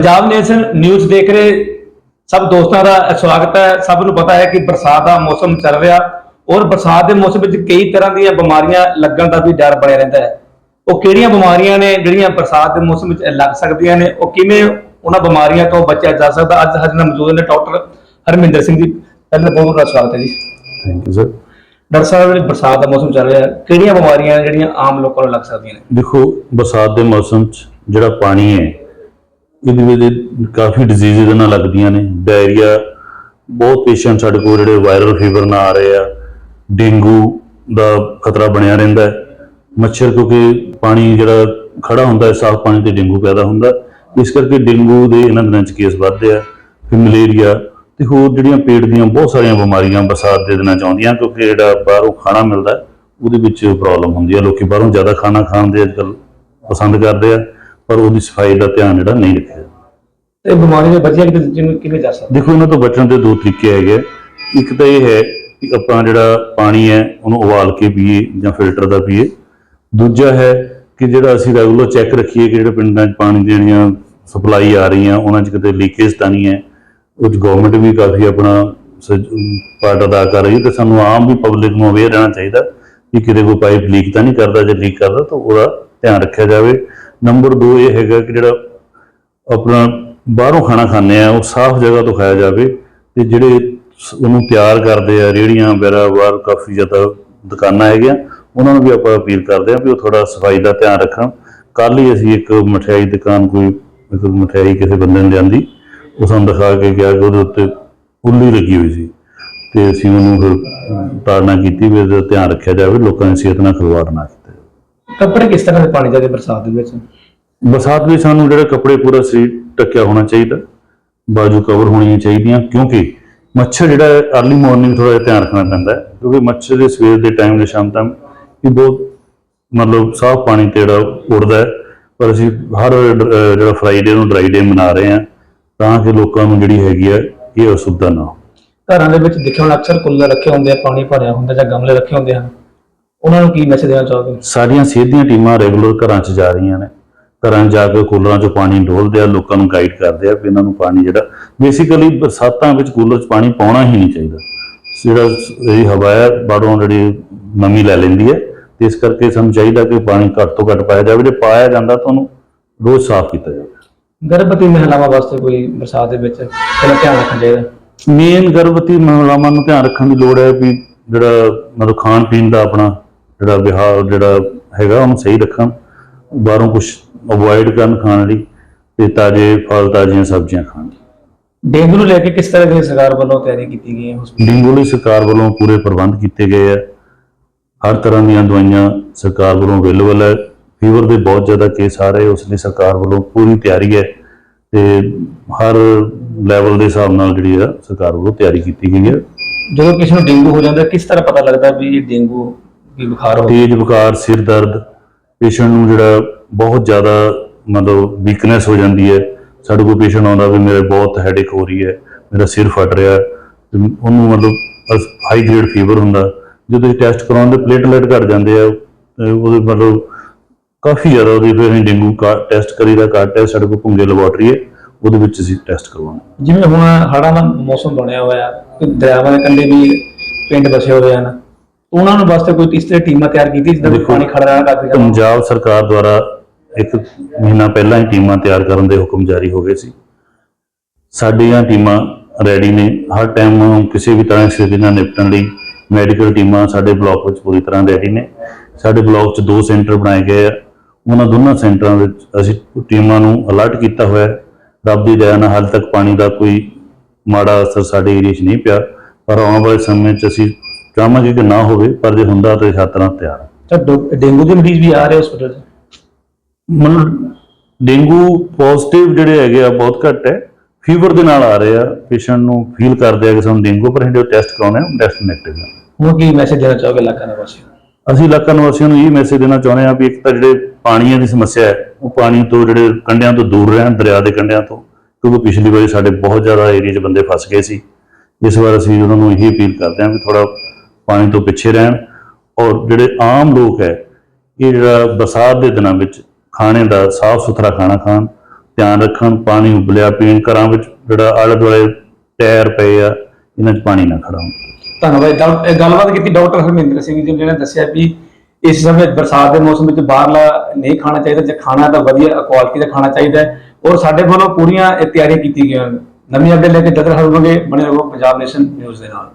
Punjab nation news ਦੇਖ ਰਹੇ ਸਭ ਦੋਸਤਾਂ ਦਾ ਸਵਾਗਤ ਹੈ। ਸਭ ਨੂੰ ਪਤਾ ਹੈ ਕਿ ਬਰਸਾਤ ਦਾ ਮੌਸਮ ਚੱਲ ਰਿਹਾ ਔਰ ਬਰਸਾਤ ਦੇ ਮੌਸਮ ਵਿੱਚ ਕਈ ਤਰ੍ਹਾਂ ਦੀਆਂ ਬਿਮਾਰੀਆਂ ਲੱਗਣ ਦਾ ਵੀ ਡਰ ਬਣਿਆ ਰਹਿੰਦਾ ਹੈ। ਉਹ ਕਿਹੜੀਆਂ ਬਿਮਾਰੀਆਂ ਨੇ ਜਿਹੜੀਆਂ ਬਰਸਾਤ ਦੇ ਮੌਸਮ ਵਿੱਚ ਲੱਗ ਸਕਦੀਆਂ ਨੇ? ਉਹ ਕਿਵੇਂ ਉਹਨਾਂ ਬਿਮਾਰੀਆਂ ਤੋਂ ਬਚਿਆ ਜਾ ਸਕਦਾ? ਅੱਜ ਸਾਡੇ ਨਾਲ ਮੌਜੂਦ ਨੇ ਡਾਕਟਰ ਹਰਮਿੰਦਰ ਸਿੰਘ ਜੀ। ਪਹਿਲਾਂ ਬਹੁਤ ਬਹੁਤ ਸਵਾਗਤ ਹੈ ਜੀ। ਥੈਂਕ ਯੂ ਸਰ ਡਾਕਟਰ ਸਾਹਿਬ ਬਰਸਾਤ ਦਾ ਮੌਸਮ ਚੱਲ ਰਿਹਾ ਹੈ ਕਿਹੜੀਆਂ ਬਿਮਾਰੀਆਂ ਜਿਹੜੀਆਂ ਆਮ ਲੋਕਾਂ ਨੂੰ ਲੱਗ ਸਕਦੀਆਂ ਨੇ? ਦੇਖੋ ਬਰਸਾਤ ਦੇ ਮੌਸਮ 'ਚ ਜਿਹੜਾ ਪਾਣੀ ਹੈ ਇਹਦੇ ਵਿੱਚ ਕਾਫੀ ਡਿਜ਼ੀਜ਼ ਇਹਦੇ ਨਾਲ ਲੱਗਦੀਆਂ ਨੇ ਡਾਇਰੀਆ ਬਹੁਤ ਪੇਸ਼ੈਂਟ ਸਾਡੇ ਕੋਲ ਜਿਹੜੇ ਵਾਇਰਲ ਫੀਵਰ ਨਾਲ ਆ ਰਹੇ ਆ, ਡੇਂਗੂ ਦਾ ਖਤਰਾ ਬਣਿਆ ਰਹਿੰਦਾ ਹੈ, ਮੱਛਰ ਕਿਉਂਕਿ ਪਾਣੀ ਜਿਹੜਾ ਖੜਾ ਹੁੰਦਾ ਹੈ, ਸਾਫ਼ ਪਾਣੀ ਤੇ ਡੇਂਗੂ ਪੈਦਾ ਹੁੰਦਾ ਇਸ ਕਰਕੇ ਡੇਂਗੂ ਦੇ ਇਹਨਾਂ ਦਿਨਾਂ 'ਚ ਕੇਸ ਵੱਧਦੇ ਆ, ਫਿਰ ਮਲੇਰੀਆ ਤੇ ਹੋਰ ਜਿਹੜੀਆਂ ਪੇਟ ਦੀਆਂ ਬਹੁਤ ਸਾਰੀਆਂ ਬਿਮਾਰੀਆਂ ਬਰਸਾਤ ਦੇ ਦਿਨਾਂ 'ਚ ਆਉਂਦੀਆਂ, ਕਿਉਂਕਿ ਜਿਹੜਾ ਬਾਹਰੋਂ ਖਾਣਾ ਮਿਲਦਾ ਉਹਦੇ ਵਿੱਚ ਪ੍ਰੋਬਲਮ ਹੁੰਦੀ ਹੈ ਲੋਕੀ ਬਾਹਰੋਂ ਜ਼ਿਆਦਾ ਖਾਣਾ ਖਾਣ ਦੇ ਅੱਜਕੱਲ ਪਸੰਦ ਕਰਦੇ ਆ। ਪਰ ਉਹਦੀ ਸਫ਼ਾਈ ਦਾ ਧਿਆਨ ਜਿਹੜਾ ਨਹੀਂ ਰੱਖਿਆ ਜਾਂਦਾ। ਤੇ ਬਿਮਾਰੀ ਦੇ ਬਚਿਆ ਕਿਵੇਂ ਕਿਵੇਂ ਜਾ ਸਕਦਾ ਦੇਖੋ ਇਹਨਾਂ ਤੋਂ ਬਚਣ ਦੇ ਦੋ ਤਰੀਕੇ ਹੈਗੇ ਆ। ਇੱਕ ਤਾਂ ਇਹ ਹੈ ਕਿ ਆਪਾਂ ਜਿਹੜਾ ਪਾਣੀ ਹੈ ਉਹਨੂੰ ਉਬਾਲ ਕੇ ਪੀਏ ਜਾਂ ਫਿਲਟਰ ਦਾ ਪੀਏ ਦੂਜਾ ਹੈ ਕਿ ਜਿਹੜਾ ਅਸੀਂ ਰੈਗੂਲਰ ਚੈੱਕ ਰੱਖੀਏ ਕਿ ਜਿਹੜੇ ਪਿੰਡਾਂ 'ਚ ਪਾਣੀ ਦੀਆਂ ਜਿਹੜੀਆਂ ਸਪਲਾਈ ਆ ਰਹੀਆਂ ਉਹਨਾਂ 'ਚ ਕਿਤੇ ਲੀਕੇਜ ਤਾਂ ਨਹੀਂ ਹੈ ਉਹ 'ਚ ਗਵਰਨਮੈਂਟ ਵੀ ਕਾਫੀ ਆਪਣਾ ਪਾਰਟ ਅਦਾ ਕਰ ਰਹੀ ਹੈ ਤੇ ਸਾਨੂੰ ਆਮ ਵੀ ਪਬਲਿਕ ਨੂੰ ਅਵੇਅਰ ਰਹਿਣਾ ਚਾਹੀਦਾ ਕਿ ਕਿਤੇ ਕੋਈ ਪਾਈਪ ਲੀਕ ਤਾਂ ਨਹੀਂ ਕਰਦਾ ਜੇ ਲੀਕ ਕਰਦਾ ਤਾਂ ਉਹਦਾ ਧਿਆਨ ਰੱਖਿਆ ਜਾਵੇ ਨੰਬਰ 2 ਇਹ ਹੈਗਾ ਕਿ ਜਿਹੜਾ ਆਪਣਾ ਬਾਹਰੋਂ ਖਾਣਾ ਖਾਂਦੇ ਆ, ਉਹ ਸਾਫ਼ ਜਗ੍ਹਾ ਤੋਂ ਖਾਇਆ ਜਾਵੇ ਤੇ ਜਿਹੜੇ ਸ- ਉਹਨੂੰ ਤਿਆਰ ਕਰਦੇ ਆ ਰੇੜੀਆਂ ਵਗੈਰਾ ਬਾਹਰ ਕਾਫੀ ਜ਼ਿਆਦਾ ਦੁਕਾਨਾਂ ਹੈਗੀਆਂ, ਉਹਨਾਂ ਨੂੰ ਵੀ ਆਪਾਂ ਅਪੀਲ ਕਰਦੇ ਆ ਵੀ ਉਹ ਥੋੜਾ ਸਫ਼ਾਈ ਦਾ ਧਿਆਨ ਰੱਖਣ। ਕੱਲ ਹੀ ਅਸੀਂ ਇੱਕ ਮਠਿਆਈ ਦੁਕਾਨ ਕੋਈ, ਇੱਕ ਮਠਿਆਈ ਕਿਸੇ ਬੰਦੇ ਨੇ ਲਿਆਂਦੀ, ਉਹ ਸਾਨੂੰ ਦਿਖਾ ਕੇ ਗਿਆ ਕਿ ਉਹਦੇ ਉੱਤੇ ਉੱਲੀ ਲੱਗੀ ਹੋਈ ਸੀ ਤੇ ਅਸੀਂ ਉਹਨੂੰ ਫਿਰ ਤਾੜਨਾ ਕੀਤੀ ਵੀ ਇਹਦਾ ਧਿਆਨ ਰੱਖਿਆ ਜਾਵੇ, ਲੋਕਾਂ ਦੀ ਸਿਹਤ ਨਾਲ ਖਿਲਵਾੜ ਨਾ ਕੀਤਾ ਕੱਪੜੇ ਕਿਸ ਤਰ੍ਹਾਂ ਦੇ ਪਾਣੀ ਜਾਂਦੇ ਬਰਸਾਤ ਦੇ ਵਿੱਚ? ਬਰਸਾਤ ਵਿੱਚ ਸਾਨੂੰ ਜਿਹੜੇ ਕੱਪੜੇ ਪੂਰਾ ਸਰੀਰ ਢੱਕਿਆ ਹੋਣਾ ਚਾਹੀਦਾ ਬਾਜੂ ਕਵਰ ਹੋਣੀਆਂ ਚਾਹੀਦੀਆਂ ਕਿਉਂਕਿ ਮੱਛਰ ਜਿਹੜਾ अर्ਲੀ ਮਾਰਨਿੰਗ ਥੋੜਾ ਜਿਹਾ ਧਿਆਨ ਰੱਖਣਾ ਪੈਂਦਾ ਹੈ ਕਿਉਂਕਿ ਮੱਛਰ ਦੇ ਸਵੇਰ ਦੇ ਟਾਈਮ ਦੇ ਸ਼ਾਮ ਤੱਕ ਇਹ ਬਹੁਤ ਮਤਲਬ ਸਾਫ਼ ਪਾਣੀ ਤੇ ਜਿਹੜਾ ਉੱਡਦਾ ਹੈ ਪਰ ਅਸੀਂ ਹਰ ਜਿਹੜਾ ਫਰਾਈਡੇ ਨੂੰ ਡਰਾਈ ਡੇ ਮਨਾ ਰਹੇ ਹਾਂ ਤਾਂ ਕਿ ਲੋਕਾਂ ਨੂੰ ਜਿਹੜੀ ਹੈਗੀ ਹੈ ਇਹ ਅਸੁਵਿਧਾ ਨਾ ਹੋ ਘਰਾਂ ਦੇ ਵਿੱਚ ਦੇਖਿਆ ਹੁਣ ਅਕਸਰ ਕੁੱਲਰ ਰੱਖੇ ਹੁੰਦੇ ਆ ਪਾਣੀ ਭਰਿਆ ਹੁੰਦਾ ਜਾਂ ਗਮਲੇ ਰੱਖੇ ਹੁੰਦੇ ਹਨ। ਉਹਨਾਂ ਨੂੰ ਕੀ ਮੈਸੇਜ ਦੇਣਾ ਚਾਹੋਗੇ? ਸਾਡੀਆਂ ਸਿਹਤ ਦੀਆਂ ਟੀਮਾਂ ਰੈਗੂਲਰ ਘਰਾਂ 'ਚ ਜਾ ਰਹੀਆਂ ਨੇ। ਘਰਾਂ ਜਾ ਕੇ ਕੂਲਰਾਂ 'ਚੋਂ ਪਾਣੀ ਡੋਲਦੇ ਆ ਲੋਕਾਂ ਨੂੰ ਗਾਈਡ ਕਰਦੇ ਆ ਵੀ ਇਹਨਾਂ ਨੂੰ ਪਾਣੀ ਜਿਹੜਾ ਬੇਸਿਕਲੀ ਬਰਸਾਤਾਂ ਵਿੱਚ ਕੂਲਰ 'ਚ ਪਾਣੀ ਪਾਉਣਾ ਹੀ ਨਹੀਂ ਚਾਹੀਦਾ। ਜਿਹੜਾ ਇਹ ਹਵਾ ਹੈ ਬਾਹਰੋਂ ਜਿਹੜੀ ਨਮੀ ਲੈ ਲੈਂਦੀ ਹੈ ਤੇ ਇਸ ਕਰਕੇ ਸਾਨੂੰ ਚਾਹੀਦਾ ਕਿ ਪਾਣੀ ਘੱਟ ਤੋਂ ਘੱਟ ਪਾਇਆ ਜਾਵੇ। ਜੇ ਪਾਇਆ ਜਾਂਦਾ ਤਾਂ ਉਹਨੂੰ ਰੋਜ਼ ਸਾਫ਼ ਕੀਤਾ ਜਾਵੇ। ਗਰਭਵਤੀ ਮਹਿਲਾਵਾਂ ਵਾਸਤੇ ਕੋਈ ਬਰਸਾਤ ਦੇ ਵਿੱਚ ਕਿਹੜਾ ਧਿਆਨ ਰੱਖਣਾ ਚਾਹੀਦਾ? ਮੇਨ ਗਰਭਵਤੀ ਮਹਿਲਾਵਾਂ ਨੂੰ ਧਿਆਨ ਰੱਖਣ ਦੀ ਲੋੜ ਹੈ ਵੀ ਜਿਹੜਾ ਮਤਲਬ ਖਾਣ ਪੀਣ ਦਾ ਆਪਣਾ ਜਿਹੜਾ ਵਿਹਾਰ ਜਿਹੜਾ ਹੈਗਾ ਉਹਨੂੰ ਸਹੀ ਰੱਖਣ ਬਾਹਰੋਂ ਕੁਝ ਅਵੋਇਡ ਕਰਨ ਖਾਣ ਲਈ ਤੇ ਤਾਜ਼ੇ ਫਲ ਤਾਜ਼ੀਆਂ ਸਬਜ਼ੀਆਂ ਖਾਣ ਡੇਂਗੂ ਨੂੰ ਲੈ ਕੇ ਕਿਸ ਤਰ੍ਹਾਂ ਦੀ ਸਰਕਾਰ ਵੱਲੋਂ ਤਿਆਰੀ ਕੀਤੀ ਗਈ ਹੈ hospital? ਡੇਂਗੂ ਲਈ ਸਰਕਾਰ ਵੱਲੋਂ ਪੂਰੇ ਪ੍ਰਬੰਧ ਕੀਤੇ ਗਏ ਹੈ। ਹਰ ਤਰ੍ਹਾਂ ਦੀਆਂ ਦਵਾਈਆਂ ਸਰਕਾਰ ਵੱਲੋਂ ਅਵੇਲੇਬਲ ਹੈ। ਫੀਵਰ ਦੇ ਬਹੁਤ ਜ਼ਿਆਦਾ ਕੇਸ ਆ ਰਹੇ ਉਸ ਲਈ ਸਰਕਾਰ ਵੱਲੋਂ ਪੂਰੀ ਤਿਆਰੀ ਹੈ ਤੇ ਹਰ ਲੈਵਲ ਦੇ ਹਿਸਾਬ ਨਾਲ ਜਿਹੜੀ ਹੈ ਸਰਕਾਰ ਵੱਲੋਂ ਤਿਆਰੀ ਕੀਤੀ ਗਈ ਹੈ। ਜਦੋਂ ਕਿਸੇ ਨੂੰ ਡੇਂਗੂ ਹੋ ਜਾਂਦਾ ਕਿਸ ਤਰ੍ਹਾਂ ਪਤਾ ਲੱਗਦਾ ਵੀ ਇਹ ਡੇਂਗੂ ਵੀ ਬੁਖਾਰ ਹੋ ਗਿਆ। ਤੇਜ਼ ਬੁਖਾਰ ਸਿਰ ਦਰਦ ਪੇਸ਼ੈਂਟ ਨੂੰ ਜਿਹੜਾ ਬਹੁਤ ਜ਼ਿਆਦਾ ਮਤਲਬ ਵੀਕਨੈਸ ਹੋ ਜਾਂਦੀ ਹੈ। ਸਾਡੇ ਕੋਲ ਪੇਸ਼ੈਂਟ ਆਉਂਦਾ ਵੀ ਮੇਰੇ ਬਹੁਤ ਹੈਡੇਕ ਹੋ ਰਹੀ ਹੈ ਮੇਰਾ ਸਿਰ ਫਟ ਰਿਹਾ ਉਹਨੂੰ ਮਤਲਬ ਹਾਈ ਗ੍ਰੇਡ ਫੀਵਰ ਹੁੰਦਾ। ਜਦੋਂ ਇਹ ਟੈਸਟ ਕਰਾਉਂਦੇ ਪਲੇਟਲੇਟ ਘਟ ਜਾਂਦੇ ਆ ਉਹਦੇ ਮਤਲਬ ਕਾਫੀ ਜ਼ਿਆਦਾ ਉਹਦੀ ਫਿਰ ਅਸੀਂ ਡੇਂਗੂ ਕਾ ਟੈਸਟ ਕਰੀਦਾ ਕਾਰ ਟੈਸਟ ਸਾਡੇ ਕੋਲ ਭੁੰਗੇ ਲੈਬੋਰਟਰੀ ਹੈ ਉਹਦੇ ਵਿੱਚ ਅਸੀਂ ਟੈਸਟ ਕਰਵਾਉਂਦੇ ਜਿਵੇਂ ਹੁਣ ਹੜ੍ਹਾਂ ਦਾ ਮੌਸਮ ਬਣਿਆ ਹੋਇਆ ਦਰਿਆਵਾਂ ਦੇ ਕੰਢੇ ਵੀ ਪਿੰਡ ਵਸੇ ਹੋਏ ਹਨ। ਉਹਨਾਂ ਨੂੰ ਵਾਸਤੇ ਕੋਈ ਤੀਸਰੇ ਟੀਮਾਂ ਤਿਆਰ ਕੀਤੀ ਜਿੱਦਾਂ ਦੇਖੋ, ਪਾਣੀ ਖੜਾ ਰਹਿਣਾ ਕਰਦੇ ਪੰਜਾਬ ਸਰਕਾਰ ਦੁਆਰਾ ਇੱਕ ਮਹੀਨਾ ਪਹਿਲਾਂ ਹੀ ਟੀਮਾਂ ਤਿਆਰ ਕਰਨ ਦੇ ਹੁਕਮ ਜਾਰੀ ਹੋ ਗਏ ਸੀ। ਸਾਡੀਆਂ ਟੀਮਾਂ ਰੈਡੀ ਨੇ। ਹਰ ਟਾਈਮ ਕਿਸੇ ਵੀ ਤਰ੍ਹਾਂ ਦੀ ਸਥਿਤੀ ਨਾਲ ਨਿਪਟਣ ਲਈ ਮੈਡੀਕਲ ਟੀਮਾਂ ਸਾਡੇ ਬਲਾਕ ਵਿੱਚ ਪੂਰੀ ਤਰ੍ਹਾਂ ਰੈਡੀ ਨੇ। ਸਾਡੇ ਬਲਾਕ 'ਚ ਦੋ ਸੈਂਟਰ ਬਣਾਏ ਗਏ ਆ। ਉਹਨਾਂ ਦੋਨਾਂ ਸੈਂਟਰਾਂ ਵਿੱਚ ਅਸੀਂ ਟੀਮਾਂ ਨੂੰ ਅਲਰਟ ਕੀਤਾ ਹੋਇਆ ਹੈ। ਰੱਬ ਦੀ ਦਇਆ ਨਾਲ ਹਾਲ ਤੱਕ ਪਾਣੀ ਦਾ ਕੋਈ ਮਾੜਾ ਅਸਰ ਸਾਡੇ ਏਰੀਆ 'ਚ ਨਹੀਂ ਪਿਆ। ਪਰ ਆਉਣ ਵਾਲੇ ਸਮੇਂ 'ਚ ਅਸੀਂ ਚਾਹਾਂਗੇ ਕਿ ਨਾ ਹੋਵੇ ਪਰ ਜੇ ਹੁੰਦਾ ਤਾਂ ਤਰ੍ਹਾਂ ਤਿਆਰ ਹਾਂ ਤਾਂ ਡੋ- ਡੇਂਗੂ ਦੇ ਮਰੀਜ਼ ਵੀ ਆ ਰਹੇ ਹਸਪੀਟਲ 'ਚ? ਮਤਲਬ ਡੇਂਗੂ ਪੋਜ਼ਿਟਿਵ ਜਿਹੜੇ ਹੈਗੇ ਆ ਬਹੁਤ ਘੱਟ ਹੈ। ਫੀਵਰ ਦੇ ਨਾਲ ਆ ਰਹੇ ਆ। ਪੇਸ਼ੈਂਟ ਨੂੰ ਫੀਲ ਕਰਦੇ ਆ ਕਿ ਸਾਨੂੰ ਡੇਂਗੂ ਪਰ ਅਸੀਂ ਜੋ ਟੈਸਟ ਕਰਾਉਣੇ ਆ ਟੈਸਟ ਨੈਗੇਟਿਵ ਆ। ਹੁਣ ਕੀ ਮੈਸੇਜ ਦੇਣਾ ਚਾਹੋਗੇ ਇਲਾਕਾ ਨਿਵਾਸੀਆਂ ਨੂੰ? ਅਸੀਂ ਇਲਾਕਾ ਨਿਵਾਸੀਆਂ ਨੂੰ ਇਹ ਮੈਸੇਜ ਦੇਣਾ ਚਾਹੁੰਦੇ ਆ ਵੀ ਇੱਕ ਤਾਂ ਜਿਹੜੇ ਪਾਣੀਆਂ ਦੀ ਸਮੱਸਿਆ ਹੈ ਉਹ ਪਾਣੀ ਤੋਂ ਜਿਹੜੇ ਕੰਢਿਆਂ ਤੋਂ ਦੂਰ ਰਹਿਣ ਦਰਿਆ ਦੇ ਕੰਢਿਆਂ ਤੋਂ। ਕਿਉਂਕਿ ਪਿਛਲੀ ਵਾਰੀ ਸਾਡੇ ਬਹੁਤ ਜ਼ਿਆਦਾ ਏਰੀਆ 'ਚ ਬੰਦੇ ਫਸ ਗਏ ਸੀ। ਇਸ ਵਾਰ ਅਸੀਂ ਉਹਨਾਂ ਨੂੰ ਇਹ ਅਪੀਲ ਕਰਦੇ ਹਾਂ ਵੀ ਥੋੜਾ ਪਾਣੀ ਤੋਂ ਪਿੱਛੇ ਰਹਿਣ ਔਰ ਜਿਹੜੇ ਆਮ ਲੋਕ ਹੈ, ਇਹ ਜਿਹੜਾ ਬਰਸਾਤ ਦੇ ਦਿਨਾਂ ਵਿੱਚ ਖਾਣੇ ਦਾ ਸਾਫ਼ ਸੁਥਰਾ ਖਾਣਾ ਖਾਣ, ਧਿਆਨ ਰੱਖਣ, ਪਾਣੀ ਉਬਲਿਆ ਪੀਣ, ਘਰਾਂ ਵਿੱਚ ਜਿਹੜਾ ਆਲੇ ਦੁਆਲੇ ਟਾਇਰ ਪਏ ਆ, ਇਹਨਾਂ 'ਚ ਪਾਣੀ ਨਾ ਖੜਾ ਹੋਣ ਧੰਨਵਾਦ। ਇਹ ਗੱਲਬਾਤ ਕੀਤੀ ਡਾਕਟਰ ਹਰਮਿੰਦਰ ਸਿੰਘ ਜੀ ਨੇ ਦੱਸਿਆ ਵੀ ਇਸ ਸਮੇਂ ਬਰਸਾਤ ਦੇ ਮੌਸਮ ਵਿੱਚ ਬਾਹਰਲਾ ਨਹੀਂ ਖਾਣਾ ਚਾਹੀਦਾ, ਜੇ ਖਾਣਾ ਤਾਂ ਵਧੀਆ ਕੁਆਲਿਟੀ ਦਾ ਖਾਣਾ ਚਾਹੀਦਾ ਹੈ ਔਰ ਸਾਡੇ ਵੱਲੋਂ ਪੂਰੀਆਂ ਇਹ ਤਿਆਰੀਆਂ ਕੀਤੀ ਗਈਆਂ ਹਨ। ਨਵੀਂ ਅੱਡੇ ਲੈ ਕੇ ਜਦਰ ਹਰਵਾਂਗੇ ਬਣੇ ਰਹੋ ਪੰਜਾਬ ਨੇਸ਼ਨ ਨਿਊਜ਼ ਦੇ ਨਾਲ।